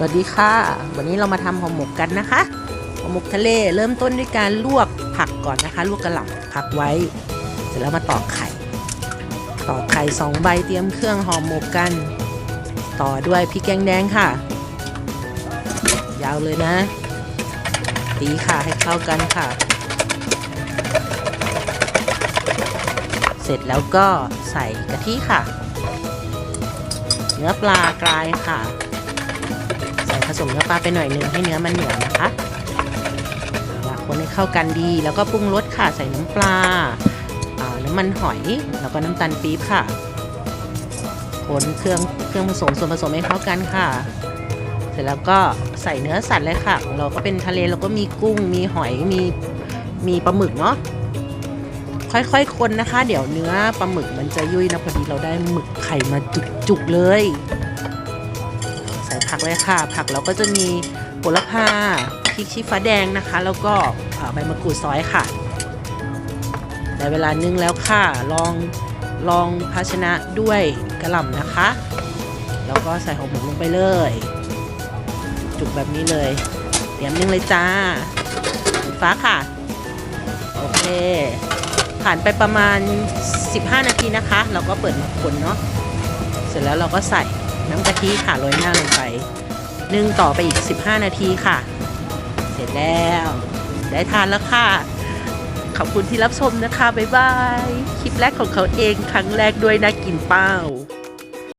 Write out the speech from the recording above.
วัสดีค่ะ วันนี้เรามาทำห่อหมกกันนะคะห่อหมกทะเลเริ่มต้นด้วยการลวกผักก่อนนะคะ ลวกกระหล่ำพักไว้ เสร็จแล้วมาตอกไข่ตอกไข่สองใบเตรียมเครื่องห่อหมกกัน ต่อด้วยพริกแกงแดงค่ะ ยาวเลยนะ ตีค่ะให้เข้ากันค่ะ เสร็จแล้วก็ใส่กะทิค่ะ เนื้อปลากรายค่ะ ผสมเนื้อปลาไปหน่อยหนึ่งให้เนื้อมันเหนียวนะคะละคนให้เข้ากันดี แล้วก็ปรุงรสค่ะใส่น้ำปลาอ่าน้ำมันหอยแล้วก็น้ำตาลปี๊บค่ะ คนเครื่องเครื่องผสมส่วนผสมให้เข้ากันค่ะ เสร็จแล้วก็ใส่เนื้อสัตว์เลยค่ะของเราก็เป็นทะเลเราก็มีกุ้งมีหอยมีมีปลาหมึกเนาะค่อยๆคนนะคะ เดี๋ยวเนื้อปลาหมึกมันจะยุ่ยนะพอดีเราได้หมึกไข่มาจุกๆเลย ใส่ผักเลยค่ะ ผักเราก็จะมีโหระพาพริกชี้ฟ้าแดงนะคะ แล้วก็ใบมะกรูดซอยค่ะได้เวลานึ่งแล้วค่ะ ลองลองภาชนะด้วยกระหล่ำนะคะ แล้วก็ใส่หอมหมกลงไปเลย จุกแบบนี้เลยเตรียมนึ่งเลยจ้าปิดฟ้าค่ะ โอเค ผ่านไปประมาณ 15 นาทีนะคะ เราก็เปิดมาคนเนาะ เสร็จแล้วเราก็ใส่ น้ำกะทิค่ะโรยหน้าลงไปนึ่งต่อไปอีก 15 นาทีค่ะ เสร็จแล้ว ได้ทานแล้วค่ะ ขอบคุณที่รับชมนะคะ บ๊ายบาย คลิปแรกของเขาเองครั้งแรกด้วยนะกินเป้า